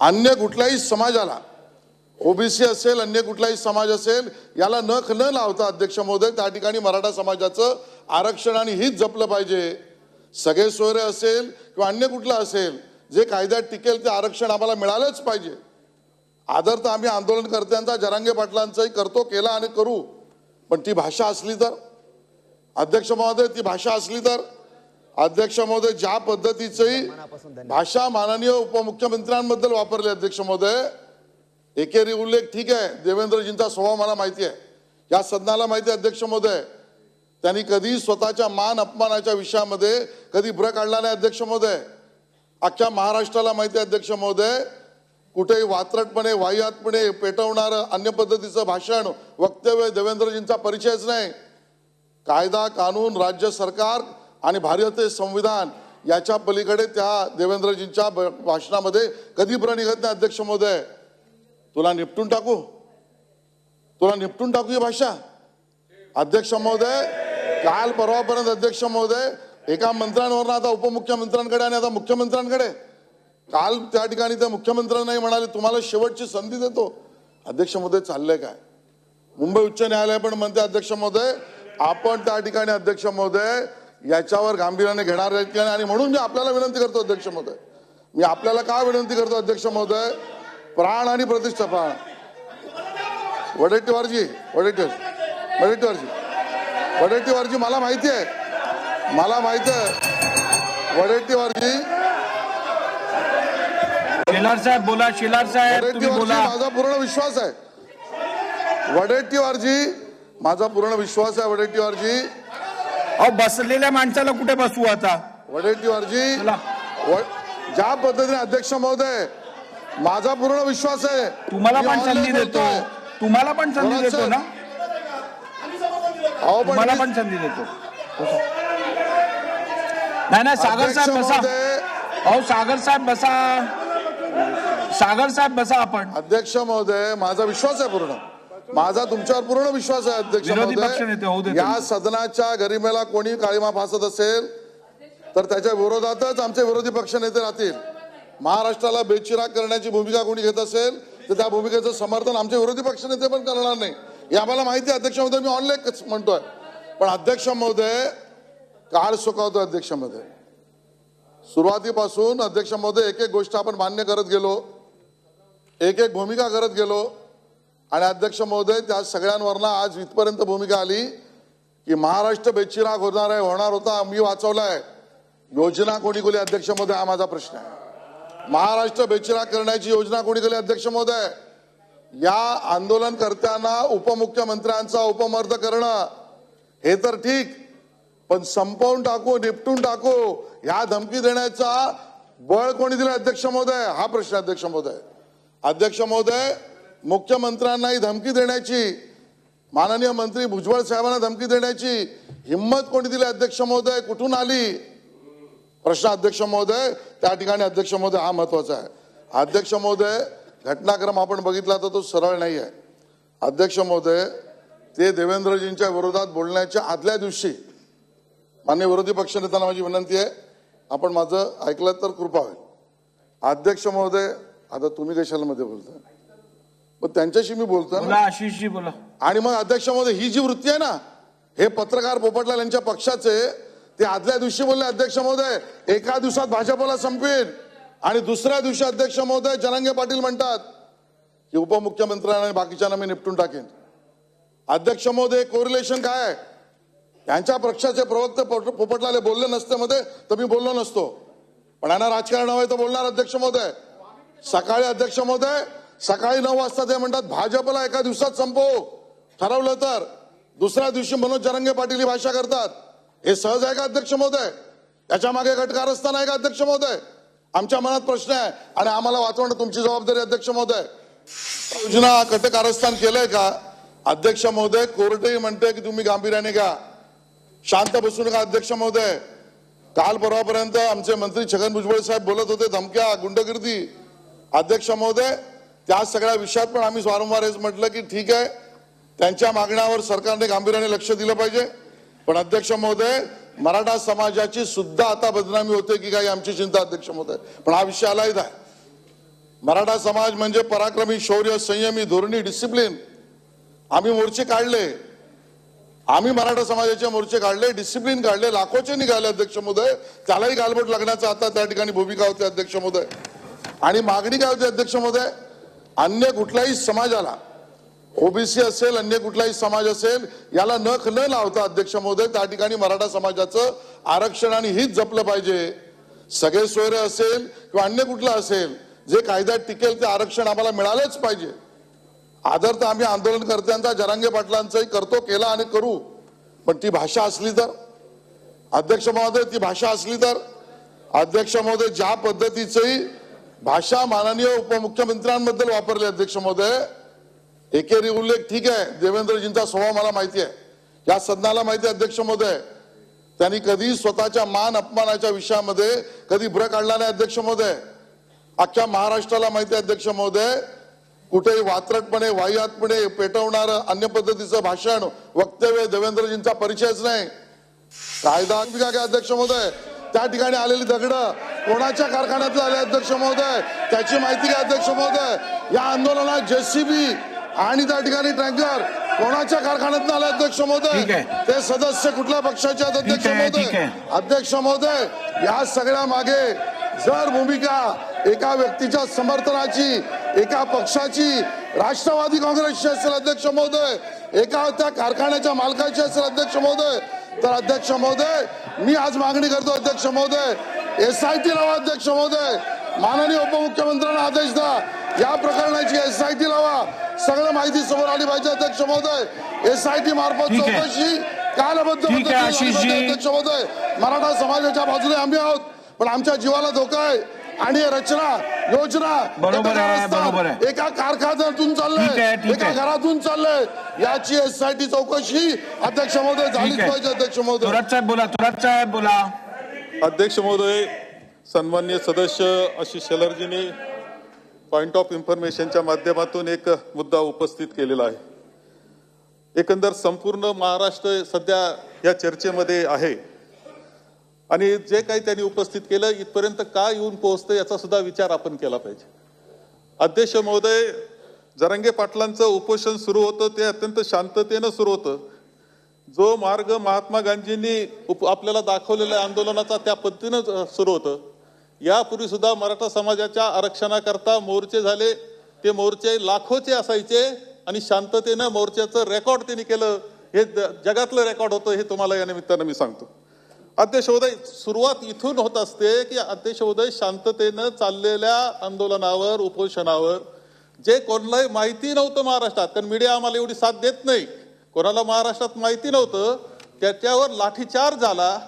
अन्य कुठल्याही समाजाला ओबीसी असेल अन्य कुठलाही समाज असेल याला नख न लावता अध्यक्ष महोदय त्या ठिकाणी मराठा समाजाचं आरक्षण आणि हित जपलं पाहिजे. सगळे सोयरे असेल किंवा अन्य कुठलं असेल जे कायद्यात टिकेल ते आरक्षण आम्हाला मिळालंच पाहिजे. आदर तर आम्ही आंदोलनकर्त्यांचा जरांगे पाटलांचाही करतो केला आणि करू. पण ती भाषा असली तर अध्यक्ष महोदय ती भाषा असली तर अध्यक्ष महोदय ज्या पद्धतीची भाषा माननीय उपमुख्यमंत्र्यांबद्दल वापरली अध्यक्ष महोदय. एकेरी उल्लेख ठीक आहे देवेंद्रजींचा स्वभाव मला माहिती आहे. या सदनाला माहिती आहे अध्यक्ष महोदय त्यांनी कधी स्वतःच्या मान अपमानाच्या विषयामध्ये कधी ब्र काढला नाही अध्यक्ष महोदय. अख्ख्या महाराष्ट्राला माहिती आहे अध्यक्ष महोदय कुठेही वात्रटपणे वाह्यातपणे पेटवणारं अन्य पद्धतीचं भाषण वक्तव्य देवेंद्रजींचा परिचयच नाही. कायदा कानून राज्य सरकार आणि भारतीय संविधान याच्या पलीकडे त्या देवेंद्रजींच्या भाषणामध्ये कधी ब्र निघत नाही अध्यक्ष महोदय? तुला निपटून टाकू? तुला निपटून टाकू ही भाषा? अध्यक्ष महोदय काल परवापर्यंत अध्यक्ष महोदय एका मंत्र्यांवर आता उपमुख्यमंत्र्यांकडे आणि आता मुख्यमंत्र्यांकडे. काल त्या ठिकाणी त्या मुख्यमंत्र्यांनाही म्हणाले तुम्हाला शेवटची संधी देतो. अध्यक्ष महोदय चाललंय काय? मुंबई उच्च न्यायालय पण म्हणते अध्यक्ष महोदय आपण त्या ठिकाणी अध्यक्ष महोदय याच्यावर गांभीर्याने घेणार आहेत की नाही? आणि म्हणून मी आपल्याला विनंती करतो अध्यक्ष महोदय. मी आपल्याला का विनंती करतो अध्यक्ष महोदय? प्राण आणि प्रतिष्ठा प्राण. वडेट्टीवारजी वडेट्टीवर वडेट्टीवारजी. वडेट्टीवारजी मला माहिती आहे. मला माहिती आहे. वडेट्टीवारजी. शेलार साहेब बोला शेलार साहेब वडेट्टीवारजी बोला. माझा पूर्ण विश्वास आहे. वडेट्टीवारजी माझा पूर्ण विश्वास आहे वडेट्टीवारजी. अहो बसलेल्या माणसाला कुठे बसवू आता? वडेट्टीवारजी ज्या पद्धतीने अध्यक्ष महोदय माझा पूर्ण विश्वास आहे. तुम्हाला पण संधी देतो. तुम्हाला पण संधी? देतो ना? अहो पण तुम्हाला मी- पण संधी देतो. नाही नाही सागर अध्यक्ष साहेब बसा. महोदय. अहो सागर साहेब बसा. सागर साहेब बसा आपण. अध्यक्ष महोदय माझा विश्वास आहे पूर्ण. माझा तुमच्यावर पूर्ण विश्वास आहे अध्यक्ष या. सदनाच्या गरिमेला कोणी काळीमा फासत असेल तर त्याच्या विरोधातच आमचे विरोधी पक्षनेते राहतील. महाराष्ट्राला बेचिराग करण्याची भूमिका कोणी घेत असेल तर त्या भूमिकेचं समर्थन आमचे विरोधी पक्षनेते पण करणार नाही. हे आम्हाला माहिती आहे अध्यक्ष महोदय मी ऑनलाईन म्हणतोय. पण अध्यक्ष महोदय काळ सुकावतो अध्यक्ष महोदय. सुरुवातीपासून अध्यक्ष महोदय एक एक गोष्ट आपण मान्य करत गेलो. एक एक भूमिका करत गेलो. आणि अध्यक्ष महोदय त्या सगळ्यांवरनं आज इथपर्यंत भूमिका आली की महाराष्ट्र बेचिराग होणार आहे होणार होता मी वाचवलाय. योजना कोणी कोणी अध्यक्ष महोदय? हा माझा प्रश्न आहे. महाराष्ट्र बेचिराग करण्याची योजना कोणी कोणी अध्यक्ष महोदय? या आंदोलनकर्त्यांना उपमुख्यमंत्र्यांचा उपमर्द करणं हे तर ठीक पण संपवून टाकू निपटून टाकू ह्या धमकी देण्याचा बळ कोणी दिला अध्यक्ष महोदय? हा प्रश्न अध्यक्ष महोदय. अध्यक्ष महोदय मुख्यमंत्र्यांनाही धमकी देण्याची माननीय मंत्री भुजबळ साहेबांना धमकी देण्याची हिंमत कोणी दिली अध्यक्ष महोदय? कुठून आली? प्रश्न अध्यक्ष महोदय त्या ठिकाणी अध्यक्ष महोदय हा महत्त्वाचा आहे. अध्यक्ष महोदय घटनाक्रम आपण बघितला तर तो सरळ नाही आहे. अध्यक्ष महोदय ते देवेंद्रजींच्या विरोधात बोलण्याच्या आदल्या दिवशी मान्य विरोधी पक्षनेत्यांना माझी विनंती आहे आपण माझं ऐकलं तर कृपा होईल. अध्यक्ष महोदय आता तुम्ही कशाला मध्ये बोलताय? पण त्यांच्याशी मी बोलतोय ना. बोला आशिषजी बोला. आणि मग अध्यक्ष महोदय ही जी वृत्ती आहे ना हे पत्रकार पोपटलाल यांच्या पक्षाचे ते आदल्या दिवशी बोलले अध्यक्ष महोदय एका दिवसात भाजपला संपवेल. आणि दुसऱ्या दिवशी अध्यक्ष महोदय जनांगे पाटील म्हणतात की उपमुख्यमंत्र्यांना आणि बाकीच्यांना मी निपटून टाकेन. अध्यक्ष महोदय कोरिलेशन काय यांच्या पक्षाचे प्रवक्ते पोट- पोपटलाल बोलले नसते मध्ये तर मी बोललो नसतो. पण यांना राजकारण हवंय तर बोलणार अध्यक्ष महोदय. सकाळी अध्यक्ष महोदय सकाळी नऊ वाजता ते म्हणतात भाजपला एका दिवसात संपव ठरवलं तर दुसऱ्या दिवशी मनोज जरंगे पाटील ही भाषा करतात. हे सहज आहे का अध्यक्ष महोदय? याच्या मागे घटकारस्थान आहे का अध्यक्ष महोदय? आमच्या मनात प्रश्न आहे. आणि आम्हाला वाचवणं तुमची जबाबदारी अध्यक्ष महोदय. योजना कटकारस्थान केलंय का? अध्यक्ष महोदय कोर्टही म्हणते की तुम्ही गांभीर्याने घ्या. शांत बसू नका अध्यक्ष महोदय. काल परवापर्यंत आमचे मंत्री छगन भुजबळ साहेब बोलत होते धमक्या गुंडगिर्दी. अध्यक्ष महोदय त्या सगळ्या विषयात पण आम्ही वारंवार हेच म्हटलं की ठीक आहे त्यांच्या मागण्यावर सरकारने गांभीर्याने लक्ष दिलं पाहिजे. पण अध्यक्ष महोदय मराठा समाजाची सुद्धा आता बदनामी होते की काही आमची चिंता अध्यक्ष महोदय. पण हा विषय आलाही आहे मराठा समाज म्हणजे पराक्रमी शौर्य संयमी धोरणी डिसिप्लिन आम्ही मोर्चे काढले. आम्ही मराठा समाजाचे मोर्चे काढले डिसिप्लिन काढले लाखोचे निघाले अध्यक्ष महोदय. त्यालाही गालबोट लागण्याचा आता त्या ठिकाणी भूमिका होती अध्यक्ष महोदय. आणि मागणी काय होती अध्यक्ष महोदय? अन्य कुठल्याही समाजाला ओबीसी असेल अन्य कुठलाही समाज असेल याला नख न लावता अध्यक्ष महोदय त्या ठिकाणी मराठा समाजाचं आरक्षण आणि हित जपलं पाहिजे. सगळे सोयरे असेल किंवा अन्य कुठलं असेल जे कायद्यात टिकेल ते आरक्षण आम्हाला मिळालंच पाहिजे. आदर तर आम्ही आंदोलनकर्त्यांचा जरांगे पाटलांचाही करतो केला आणि करू. पण ती भाषा असली तर अध्यक्ष महोदय ती भाषा असली तर अध्यक्ष महोदय ज्या पद्धतीचंही भाषा माननीय उपमुख्यमंत्र्यांबद्दल वापरली अध्यक्ष महोदय. एकेरी उल्लेख ठीक आहे. देवेंद्रजींचा स्वभाव मला माहिती आहे. या सदनाला माहिती आहे अध्यक्ष महोदय. त्यांनी कधी स्वतःच्या मान अपमानाच्या विषयामध्ये कधी भ्र काढला नाही अध्यक्ष महोदय. अख्ख्या महाराष्ट्राला माहिती आहे अध्यक्ष महोदय. कुठेही वात्रटपणे वाह्यातपणे पेटवणार अन्य पद्धतीचं भाषण वक्तव्य देवेंद्रजींचा परिचयच नाही. कायदा काय अध्यक्ष महोदय? त्या ठिकाणी आलेली दगडं. कोणाच्या कारखान्यातले आले अध्यक्ष महोदय त्याची माहिती काय अध्यक्ष महोदय या आंदोलनात जेसीबी आणि त्या ठिकाणी टँकर कोणाच्या कारखान्यात आले अध्यक्ष महोदय. ते सदस्य कुठल्या पक्षाचे आहेत अध्यक्ष महोदय. अध्यक्ष महोदय या सगळ्या मागे जर भूमिका एका व्यक्तीच्या समर्थनाची एका पक्षाची राष्ट्रवादी काँग्रेसची असेल अध्यक्ष महोदय एका त्या कारखान्याच्या मालकाची असेल अध्यक्ष महोदय तर अध्यक्ष महोदय मी आज मागणी करतो अध्यक्ष महोदय एसआयटी लावा अध्यक्ष महोदय. माननीय उपमुख्यमंत्र्यांना आदेश द्या. या प्रकरणाची एसआयटी लावा. सगळं माहिती समोर आली पाहिजे अध्यक्ष महोदय. एसआयटी मार्फत. चौकशी कालबद्ध. अध्यक्ष महोदय. मराठा समाजाच्या बाजूने आम्ही आहोत पण आमच्या जीवाला धोका आहे. आणि रचना योजना बरोबर एका आहे, कारस्थान, बरोबर आहे. एका कारखान्यातून चाललंय एका. घरातून चाललंय. याची एसआयटी चौकशी अध्यक्ष महोदय झालीच पाहिजे अध्यक्ष महोदय. बोला साहेब बोला. अध्यक्ष महोदय सन्मान्य सदस्य आशिष शेलारजींनी पॉइंट ऑफ इन्फॉर्मेशनच्या माध्यमातून एक मुद्दा उपस्थित केलेला आहे. एकंदर संपूर्ण महाराष्ट्र सध्या या चर्चेमध्ये आहे. आणि जे काही त्यांनी उपस्थित केलं इथपर्यंत का येऊन पोहोचतं याचा सुद्धा विचार आपण केला पाहिजे. अध्यक्ष महोदय जरांगे पाटलांचं उपोषण सुरू होतं ते अत्यंत शांततेनं सुरू होतं. जो मार्ग महात्मा गांधींनी उप- आपल्याला दाखवलेल्या आंदोलनाचा त्या पद्धतीनं सुरू होतं. यापूर्वी सुद्धा मराठा समाजाच्या आरक्षणाकरता मोर्चे झाले. ते मोर्चे लाखोचे असायचे आणि शांततेनं मोर्चाचं रेकॉर्ड त्यांनी केलं. हे जगातलं रेकॉर्ड होतं हे तुम्हाला या निमित्तानं मी सांगतो. अध्यक्षोदय सुरुवात इथून होत असते की अध्यक्षोदय शांततेनं चाललेल्या आंदोलनावर उपोषणावर. जे कोणालाही माहिती नव्हतं महाराष्ट्रात कारण मीडिया आम्हाला एवढी साथ देत नाही. कोणाला महाराष्ट्रात माहिती नव्हतं त्याच्यावर लाठीचार्ज झाला.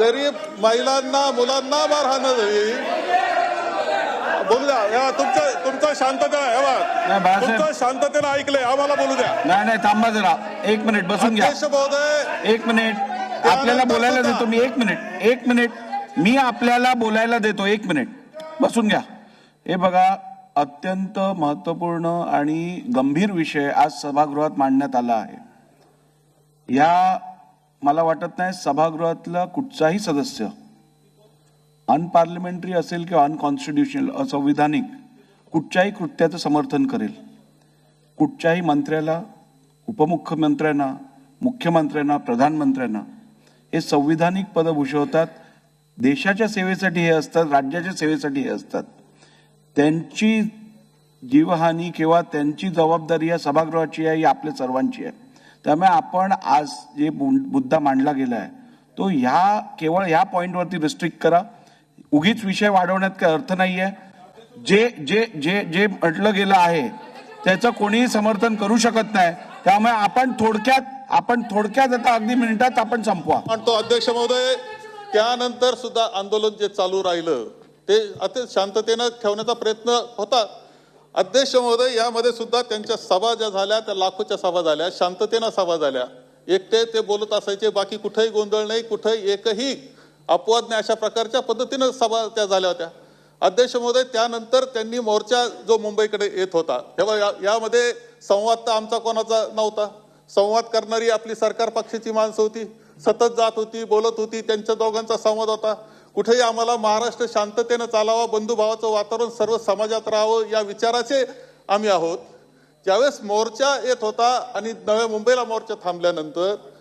गरीब महिलांना मुलांना मारहाण झाली. बोलू द्या तुमचं तुमचं शांतता हे बाळासाहेब- तुमचं शांततेनं ऐकलंय आम्हाला बोलू द्या. नाही नाही थांबा जरा. एक मिनिट बसून घ्या. महोदय एक मिनिट. आपल्याला बोलायला देतो मी. एक मिनिट एक मिनिट. मी आपल्याला बोलायला देतो एक मिनिट. बसून घ्या. हे बघा अत्यंत महत्त्वपूर्ण आणि गंभीर विषय आज सभागृहात मांडण्यात आला आहे. या मला वाटत नाही सभागृहातला कुठचाही सदस्य अनपार्लिमेंटरी असेल किंवा अनकॉन्स्टिट्युशनल असंविधानिक कुठच्याही कृत्याचं समर्थन करेल. कुठच्याही मंत्र्याला उपमुख्यमंत्र्यांना मुख्यमंत्र्यांना प्रधानमंत्र्यांना हे संविधानिक पदं भूषवतात. देशाच्या सेवेसाठी हे असतात राज्याच्या सेवेसाठी हे असतात. त्यांची जीवहानी किंवा त्यांची जबाबदारी या सभागृहाची आहे ही आपल्या सर्वांची आहे. त्यामुळे आपण आज जे मुद्दा मांडला गेला आहे तो ह्या केवळ ह्या पॉईंटवरती रिस्ट्रिक्ट करा. उगीच विषय वाढवण्यात काही अर्थ नाही आहे जे जे जे जे म्हटलं गेलं आहे त्याचं कोणीही समर्थन करू शकत नाही. त्यामुळे आपण थोडक्यात आपण थोडक्यात आता अगदी मिनिटात आपण संपवा. तो अध्यक्ष महोदय त्यानंतर सुद्धा आंदोलन जे चालू राहिलं ते अति शांततेनं ठेवण्याचा प्रयत्न होता. अध्यक्ष महोदय यामध्ये सुद्धा त्यांच्या सभा ज्या झाल्या त्या लाखोच्या सभा झाल्या शांततेनं सभा झाल्या. एकटे ते बोलत असायचे बाकी कुठेही गोंधळ नाही कुठेही एकही अपवाद नाही अशा प्रकारच्या पद्धतीनं सभा त्या झाल्या होत्या. अध्यक्ष महोदय त्यानंतर त्यांनी मोर्चा जो मुंबईकडे येत होता तेव्हा या- यामध्ये संवाद तर आमचा कोणाचा नव्हता. संवाद करणारी आपली सरकार पक्षाची माणसं होती. सतत जात होती बोलत होती त्यांच्या दोघांचा संवाद होता. कुठेही आम्हाला महाराष्ट्र शांततेनं चालावा बंधुभावाचं वातावरण सर्व समाजात राहावं या विचाराचे आम्ही आहोत. ज्यावेळेस मोर्चा येत होता आणि नव्या मुंबईला मोर्चा थांबल्यानंतर